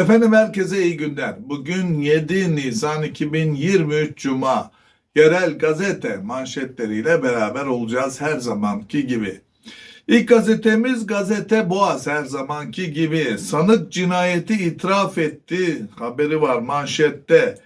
Efendim herkese iyi günler. Bugün 7 Nisan 2023 Cuma. Yerel gazete manşetleriyle beraber olacağız her zamanki gibi. İlk gazetemiz gazete Boğaz her zamanki gibi. Sanık cinayeti itiraf etti. Haberi var manşette.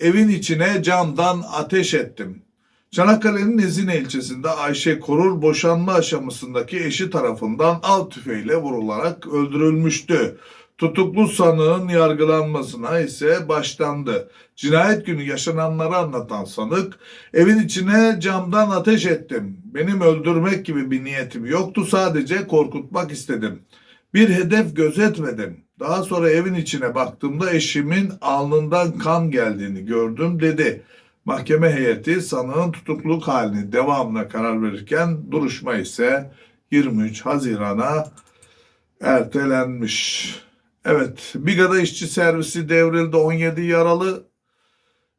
Evin içine camdan ateş ettim. Çanakkale'nin Ezine ilçesinde Ayşe Korur boşanma aşamasındaki eşi tarafından av tüfeğiyle vurularak öldürülmüştü. Tutuklu sanığın yargılanmasına ise başlandı. Cinayet günü yaşananları anlatan sanık, evin içine camdan ateş ettim. Benim öldürmek gibi bir niyetim yoktu sadece korkutmak istedim. Bir hedef gözetmedim. Daha sonra evin içine baktığımda eşimin alnından kan geldiğini gördüm dedi. Mahkeme heyeti sanığın tutukluluk halini devamına karar verirken duruşma ise 23 Haziran'a ertelenmiş. Evet, Biga'da işçi servisi devrildi 17 yaralı.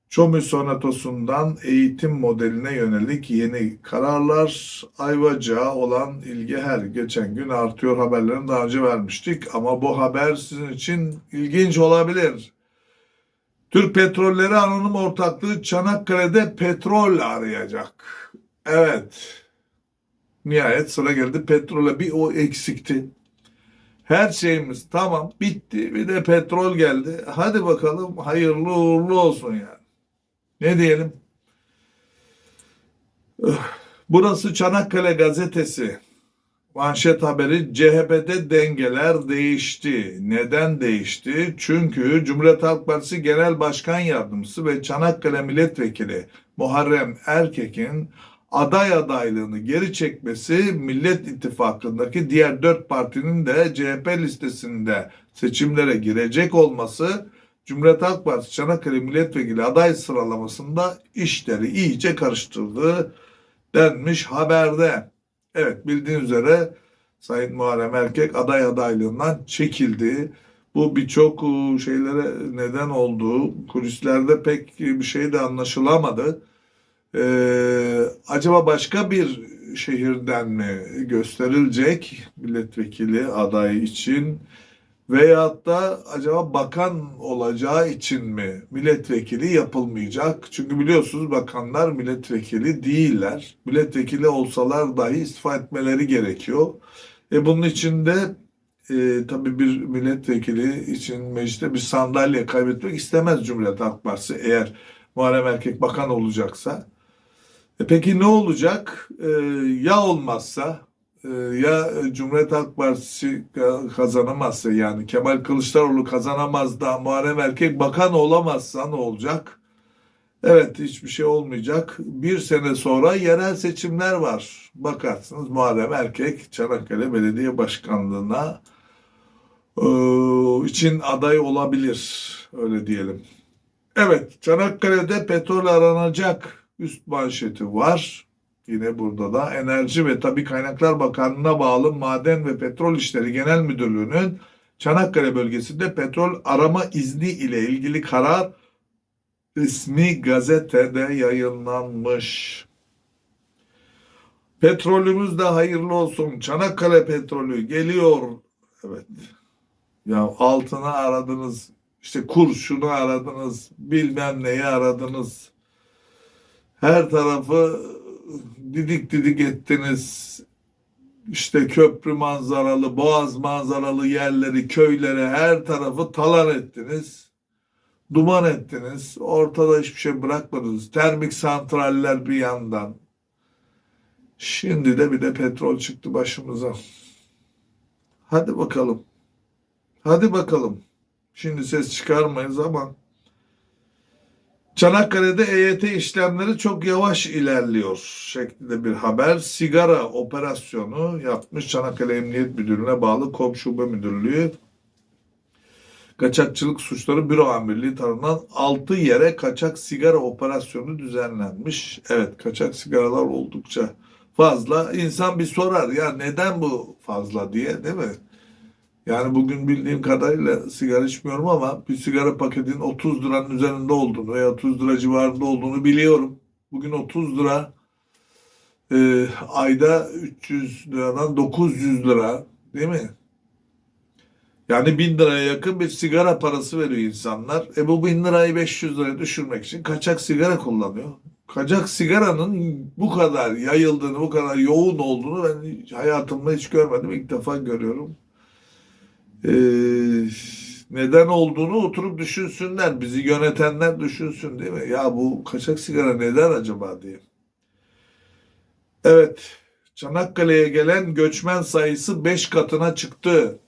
Çomi Sonatosu'ndan eğitim modeline yönelik yeni kararlar Ayvacık'a olan ilgi her geçen gün artıyor haberlerini daha önce vermiştik ama bu haber sizin için ilginç olabilir. Türk Petrolleri Anonim Ortaklığı Çanakkale'de petrol arayacak. Evet. Nihayet sıra geldi petrole bir o eksikti. Her şeyimiz tamam bitti bir de petrol geldi. Hadi bakalım hayırlı uğurlu olsun yani. Ne diyelim? Burası Çanakkale gazetesi. Manşet haberi CHP'de dengeler değişti. Neden değişti? Çünkü Cumhuriyet Halk Partisi Genel Başkan Yardımcısı ve Çanakkale Milletvekili Muharrem Erkek'in aday adaylığını geri çekmesi Millet İttifakı'ndaki diğer dört partinin de CHP listesinde seçimlere girecek olması Cumhuriyet Halk Partisi Çanakkale Milletvekili aday sıralamasında işleri iyice karıştırdı denmiş haberde. Evet bildiğiniz üzere Sayın Muharrem Erkek aday adaylığından çekildi. Bu birçok e, şeylere neden oldu. Kulislerde pek bir şey de anlaşılamadı. Ee, acaba başka bir şehirden mi gösterilecek milletvekili aday için veyahut da acaba bakan olacağı için mi milletvekili yapılmayacak? Çünkü biliyorsunuz bakanlar milletvekili değiller. Milletvekili olsalar dahi istifa etmeleri gerekiyor. E bunun için de e, tabii bir milletvekili için mecliste bir sandalye kaybetmek istemez Cumhuriyet Halk Partisi eğer Muharrem Erkek bakan olacaksa. E peki ne olacak? E, ya olmazsa e, ya Cumhuriyet Halk Partisi kazanamazsa yani Kemal Kılıçdaroğlu kazanamaz da Muharrem Erkek bakan olamazsa ne olacak? Evet hiçbir şey olmayacak. Bir sene sonra yerel seçimler var. Bakarsınız Muharrem Erkek Çanakkale Belediye Başkanlığı'na için aday olabilir. Öyle diyelim. Evet Çanakkale'de petrol aranacak üst manşeti var. Yine burada da Enerji ve Tabi Kaynaklar Bakanlığı'na bağlı Maden ve Petrol İşleri Genel Müdürlüğü'nün Çanakkale bölgesinde petrol arama izni ile ilgili karar resmi gazetede yayınlanmış. Petrolümüz de hayırlı olsun. Çanakkale petrolü geliyor. Evet. Ya altını aradınız, işte kurşunu aradınız, bilmem neyi aradınız. Her tarafı didik didik ettiniz. İşte köprü manzaralı, boğaz manzaralı yerleri, köyleri her tarafı talan ettiniz. Duman ettiniz. Ortada hiçbir şey bırakmadınız. Termik santraller bir yandan. Şimdi de bir de petrol çıktı başımıza. Hadi bakalım. Hadi bakalım. Şimdi ses çıkarmayız ama Çanakkale'de EYT işlemleri çok yavaş ilerliyor şeklinde bir haber. Sigara operasyonu yapmış Çanakkale Emniyet Müdürlüğü'ne bağlı KOM Şube Müdürlüğü. Kaçakçılık Suçları Büro Amirliği tarafından 6 yere kaçak sigara operasyonu düzenlenmiş. Evet kaçak sigaralar oldukça fazla. İnsan bir sorar ya neden bu fazla diye değil mi? Yani bugün bildiğim kadarıyla sigara içmiyorum ama bir sigara paketinin 30 liranın üzerinde olduğunu veya 30 lira civarında olduğunu biliyorum. Bugün 30 lira e, ayda 300 liradan 900 lira değil mi? Yani bin liraya yakın bir sigara parası veriyor insanlar. E bu bin lirayı 500 liraya düşürmek için kaçak sigara kullanıyor. Kaçak sigaranın bu kadar yayıldığını, bu kadar yoğun olduğunu ben hayatımda hiç görmedim. İlk defa görüyorum. Ee, neden olduğunu oturup düşünsünler. Bizi yönetenler düşünsün değil mi? Ya bu kaçak sigara neden acaba diye. Evet. Çanakkale'ye gelen göçmen sayısı 5 katına çıktı.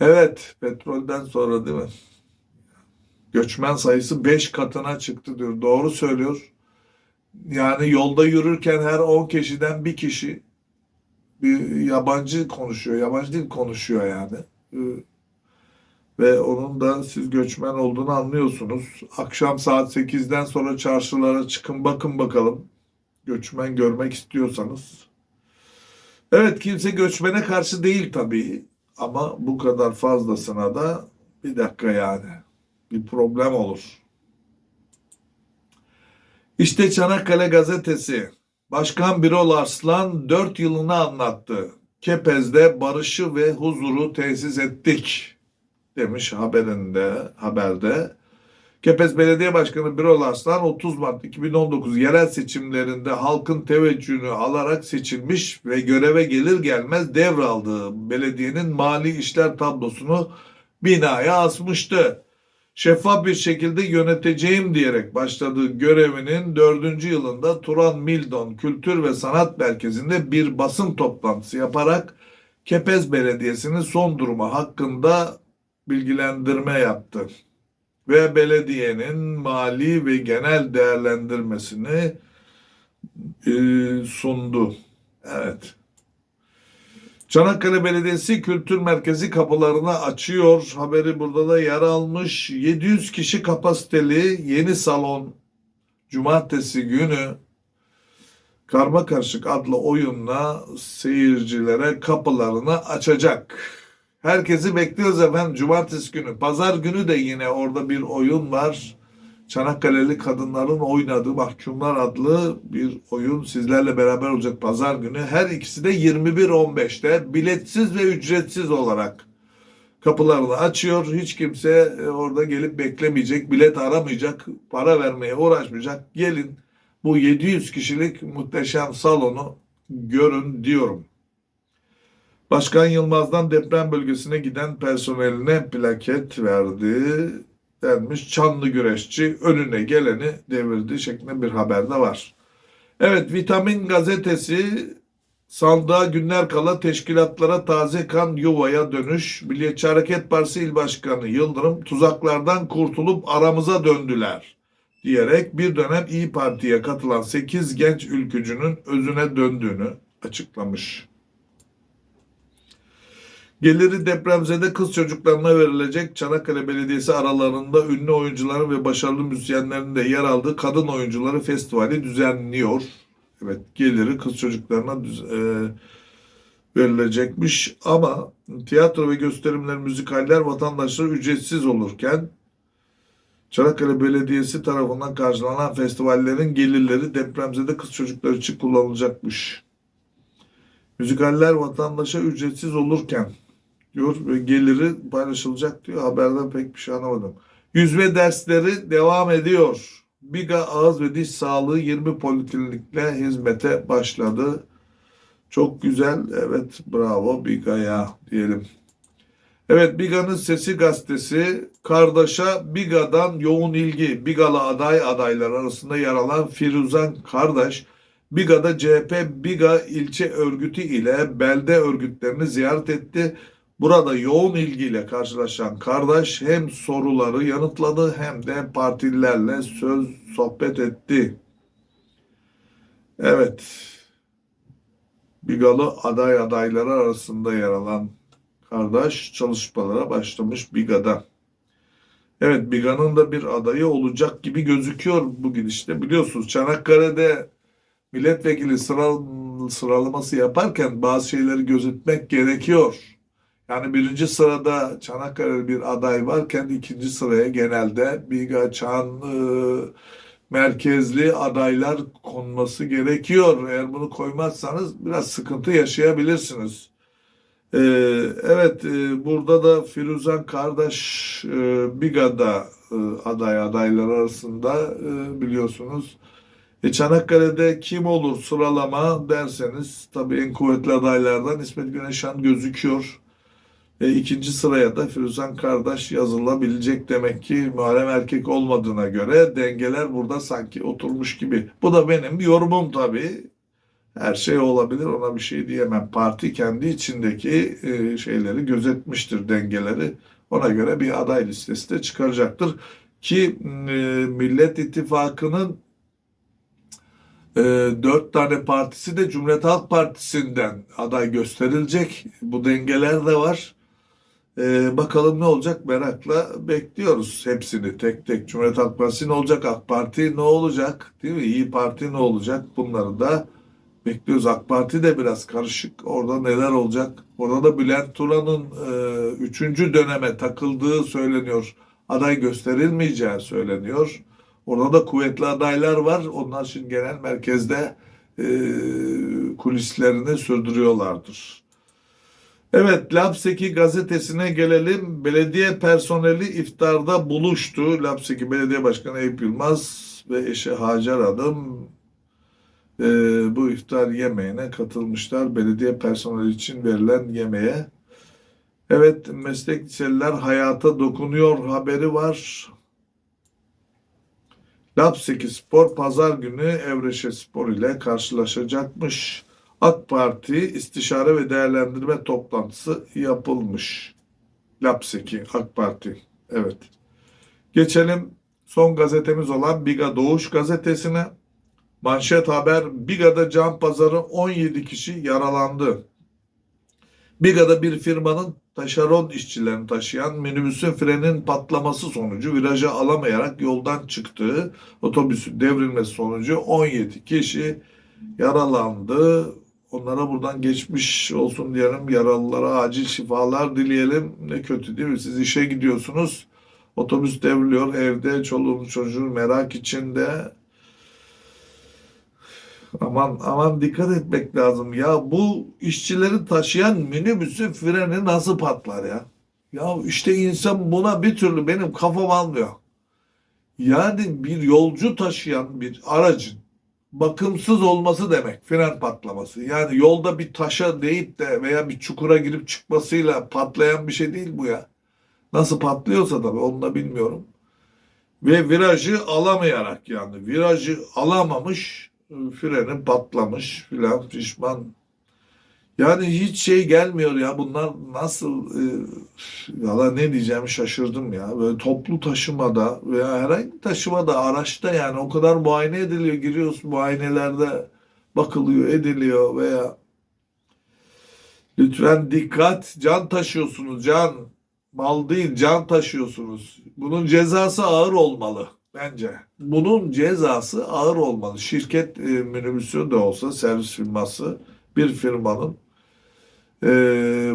Evet, petrolden sonra değil mi? Göçmen sayısı 5 katına çıktı diyor. Doğru söylüyor. Yani yolda yürürken her 10 kişiden bir kişi bir yabancı konuşuyor. Yabancı dil konuşuyor yani. Ee, Ve onun da siz göçmen olduğunu anlıyorsunuz. Akşam saat 8'den sonra çarşılara çıkın bakın bakalım. Göçmen görmek istiyorsanız. Evet kimse göçmene karşı değil tabii. Ama bu kadar fazlasına da bir dakika yani bir problem olur. İşte Çanakkale gazetesi. Başkan Birol Arslan 4 yılını anlattı. Kepez'de barışı ve huzuru tesis ettik demiş haberinde, haberde. Kepez Belediye Başkanı Birol Arslan 30 Mart 2019 yerel seçimlerinde halkın teveccühünü alarak seçilmiş ve göreve gelir gelmez devraldığı belediyenin mali işler tablosunu binaya asmıştı. Şeffaf bir şekilde yöneteceğim diyerek başladığı görevinin dördüncü yılında Turan Mildon Kültür ve Sanat Merkezi'nde bir basın toplantısı yaparak Kepez Belediyesi'nin son durumu hakkında bilgilendirme yaptı ve belediyenin mali ve genel değerlendirmesini e, sundu. Evet. Çanakkale Belediyesi Kültür Merkezi kapılarını açıyor. Haberi burada da yer almış. 700 kişi kapasiteli yeni salon cumartesi günü Karma Karışık adlı oyunla seyircilere kapılarını açacak. Herkesi bekliyoruz efendim cumartesi günü. Pazar günü de yine orada bir oyun var. Çanakkale'li kadınların oynadığı Mahkumlar adlı bir oyun sizlerle beraber olacak pazar günü. Her ikisi de 21.15'te biletsiz ve ücretsiz olarak kapılarını açıyor. Hiç kimse e, orada gelip beklemeyecek, bilet aramayacak, para vermeye uğraşmayacak. Gelin bu 700 kişilik muhteşem salonu görün diyorum. Başkan Yılmaz'dan deprem bölgesine giden personeline plaket verdi denmiş. Çanlı güreşçi önüne geleni devirdi şeklinde bir haber de var. Evet Vitamin gazetesi sandığa günler kala teşkilatlara taze kan yuvaya dönüş. Milliyetçi Hareket Partisi İl Başkanı Yıldırım tuzaklardan kurtulup aramıza döndüler diyerek bir dönem İyi Parti'ye katılan 8 genç ülkücünün özüne döndüğünü açıklamış. Geliri depremzede kız çocuklarına verilecek Çanakkale Belediyesi aralarında ünlü oyuncuların ve başarılı müzisyenlerin de yer aldığı Kadın Oyuncuları Festivali düzenliyor. Evet geliri kız çocuklarına e, verilecekmiş ama tiyatro ve gösterimler, müzikaller vatandaşlara ücretsiz olurken Çanakkale Belediyesi tarafından karşılanan festivallerin gelirleri depremzede kız çocukları için kullanılacakmış. Müzikaller vatandaşa ücretsiz olurken diyor ve geliri paylaşılacak diyor. Haberden pek bir şey anlamadım. Yüzme dersleri devam ediyor. Biga Ağız ve Diş Sağlığı 20 poliklinikle hizmete başladı. Çok güzel. Evet bravo Biga'ya diyelim. Evet Biga'nın Sesi gazetesi Kardeş'a Biga'dan yoğun ilgi. Bigalı aday adaylar arasında yer alan Firuzan Kardeş Biga'da CHP Biga ilçe örgütü ile belde örgütlerini ziyaret etti. Burada yoğun ilgiyle karşılaşan kardeş hem soruları yanıtladı hem de partililerle söz sohbet etti. Evet. Bigalı aday adayları arasında yer alan kardeş çalışmalara başlamış Biga'da. Evet Biga'nın da bir adayı olacak gibi gözüküyor bugün işte. Biliyorsunuz Çanakkale'de milletvekili sıra, sıralaması yaparken bazı şeyleri gözetmek gerekiyor. Yani birinci sırada Çanakkale'li bir aday varken ikinci sıraya genelde Biga, Çan, e, merkezli adaylar konması gerekiyor. Eğer bunu koymazsanız biraz sıkıntı yaşayabilirsiniz. Ee, evet e, burada da Firuzan kardeş e, Biga'da e, aday adaylar arasında e, biliyorsunuz. E, Çanakkale'de kim olur sıralama derseniz tabii en kuvvetli adaylardan İsmet Güneşan gözüküyor. E, ikinci sıraya da Firuzan kardeş yazılabilecek demek ki Muharrem Erkek olmadığına göre dengeler burada sanki oturmuş gibi. Bu da benim yorumum tabii. Her şey olabilir ona bir şey diyemem. Parti kendi içindeki e, şeyleri gözetmiştir dengeleri. Ona göre bir aday listesi de çıkaracaktır. Ki e, Millet İttifakı'nın e, dört tane partisi de Cumhuriyet Halk Partisi'nden aday gösterilecek. Bu dengeler de var. E, bakalım ne olacak merakla bekliyoruz hepsini tek tek. Cumhuriyet Halk Partisi ne olacak? AK Parti ne olacak? Değil mi? İyi Parti ne olacak? Bunları da bekliyoruz. AK Parti de biraz karışık. Orada neler olacak? Orada da Bülent Turan'ın e, üçüncü döneme takıldığı söyleniyor. Aday gösterilmeyeceği söyleniyor. Orada da kuvvetli adaylar var. Onlar şimdi genel merkezde e, kulislerini sürdürüyorlardır. Evet, Lapseki gazetesine gelelim. Belediye personeli iftarda buluştu. Lapseki Belediye Başkanı Eyüp Yılmaz ve eşi Hacer Hanım e, bu iftar yemeğine katılmışlar. Belediye personeli için verilen yemeğe. Evet, meslek liseliler hayata dokunuyor haberi var. Lapseki Spor pazar günü Evreşe Spor ile karşılaşacakmış. AK Parti istişare ve değerlendirme toplantısı yapılmış. Lapseki AK Parti. Evet. Geçelim son gazetemiz olan Biga Doğuş gazetesine. Manşet haber Biga'da can pazarı 17 kişi yaralandı. Biga'da bir firmanın taşeron işçilerini taşıyan minibüsün frenin patlaması sonucu virajı alamayarak yoldan çıktığı otobüsün devrilmesi sonucu 17 kişi yaralandı. Onlara buradan geçmiş olsun diyelim. Yaralılara acil şifalar dileyelim. Ne kötü değil mi? Siz işe gidiyorsunuz. Otobüs devriliyor. Evde çoluğun çocuğun merak içinde. Aman aman dikkat etmek lazım. Ya bu işçileri taşıyan minibüsün freni nasıl patlar ya? Ya işte insan buna bir türlü benim kafam almıyor. Yani bir yolcu taşıyan bir aracın bakımsız olması demek fren patlaması. Yani yolda bir taşa değip de veya bir çukura girip çıkmasıyla patlayan bir şey değil bu ya. Nasıl patlıyorsa tabii onu da bilmiyorum. Ve virajı alamayarak yani virajı alamamış freni patlamış filan pişman. Yani hiç şey gelmiyor ya bunlar nasıl e, valla ne diyeceğimi şaşırdım ya. Böyle toplu taşımada veya herhangi taşımada araçta yani o kadar muayene ediliyor. Giriyorsun muayenelerde bakılıyor ediliyor veya lütfen dikkat can taşıyorsunuz can mal değil can taşıyorsunuz. Bunun cezası ağır olmalı bence. Bunun cezası ağır olmalı. Şirket e, minibüsü de olsa servis firması bir firmanın e,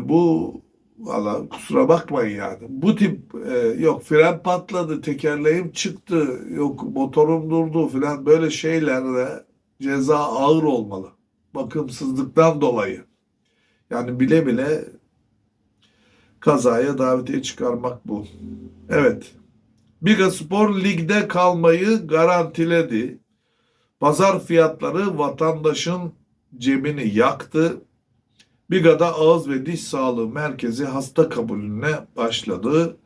bu valla kusura bakmayın yani. Bu tip e, yok fren patladı, tekerleğim çıktı, yok motorum durdu falan böyle şeylerle ceza ağır olmalı. Bakımsızlıktan dolayı. Yani bile bile kazaya davetiye çıkarmak bu. Evet. Biga Spor ligde kalmayı garantiledi. Pazar fiyatları vatandaşın cebini yaktı. Biga'da ağız ve diş sağlığı merkezi hasta kabulüne başladı.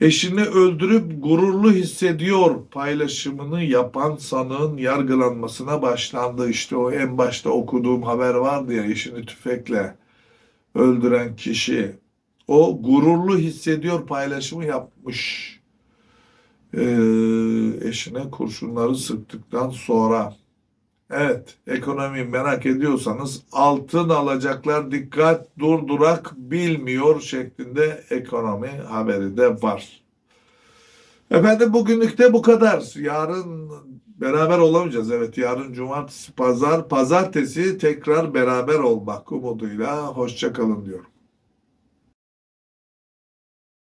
Eşini öldürüp gururlu hissediyor paylaşımını yapan sanığın yargılanmasına başlandı. İşte o en başta okuduğum haber vardı ya eşini tüfekle öldüren kişi. O gururlu hissediyor paylaşımı yapmış. Ee, eşine kurşunları sıktıktan sonra. Evet, ekonomi merak ediyorsanız altın alacaklar dikkat durdurak bilmiyor şeklinde ekonomi haberi de var. Efendim bugünlük de bu kadar. Yarın beraber olamayacağız. Evet yarın cumartesi, pazar, pazartesi tekrar beraber olmak umuduyla. Hoşçakalın diyorum.